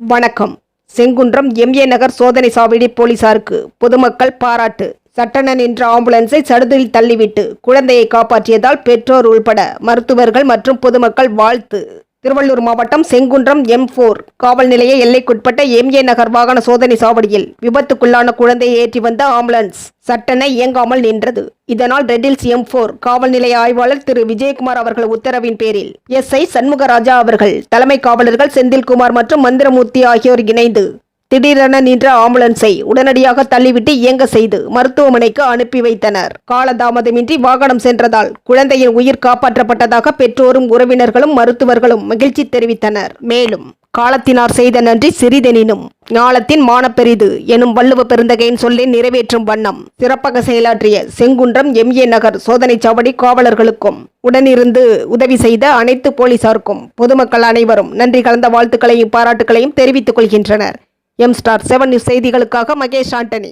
வணக்கம். செங்குன்றம் எம்ஏ நகர் சோதனை சாவடி போலீசாருக்கு பொதுமக்கள் பாராட்டு. சட்டன நின்ற ஆம்புலன்ஸை சடுதில் தள்ளிவிட்டு குழந்தையை காப்பாற்றியதால் பெற்றோர் உள்பட மருத்துவர்கள் மற்றும் பொதுமக்கள் வாழ்த்து. திருவள்ளூர் மாவட்டம் செங்குன்றம் எம் போர் காவல் நிலைய எல்லைக்குட்பட்ட எம்ஏ நகர் வாகன சோதனை சாவடியில் விபத்துக்குள்ளான குழந்தையை ஏற்றி வந்த ஆம்புலன்ஸ். சட்டென இயங்காமல் நின்றது. இதனால் ரெட்டில்ஸ் எம் போர் காவல் நிலைய ஆய்வாளர் திரு விஜயகுமார் அவர்கள் உத்தரவின் பேரில் எஸ்ஐ சண்முகராஜா அவர்கள் தலைமை காவலர்கள் செந்தில்குமார் மற்றும் மந்திரமூர்த்தி ஆகியோர் இணைந்து திடீரென நின்ற ஆம்புலன்ஸை உடனடியாக தள்ளிவிட்டு இயங்க செய்து மருத்துவமனைக்கு அனுப்பி வைத்தனர். காலதாமதமின்றி வாகனம் சென்றதால் குழந்தையின் உயிர் காப்பாற்றப்பட்டதாக பெற்றோரும் உறவினர்களும் மருத்துவர்களும் மகிழ்ச்சி தெரிவித்தனர். மேலும் காலத்தினார் செய்த நன்றி சிறிதெனினும் ஞாலத்தின் மானப்பெரிது எனும் வள்ளுவ பெருந்தகையின் சொல்லை நிறைவேற்றும் வண்ணம் சிறப்பாக செயலாற்றிய செங்குன்றம் எம்ஏ நகர் சோதனைச் சாவடி காவலர்களுக்கும் உடனிருந்து உதவி செய்த அனைத்து போலீசாருக்கும் பொதுமக்கள் அனைவரும் நன்றி கலந்த வாழ்த்துக்களையும் பாராட்டுகளையும் தெரிவித்துக் கொள்கின்றனர். எம் ஸ்டார் செவன் நியூஸ் செய்திகளுக்காக மகேஷ் ஆண்டனி.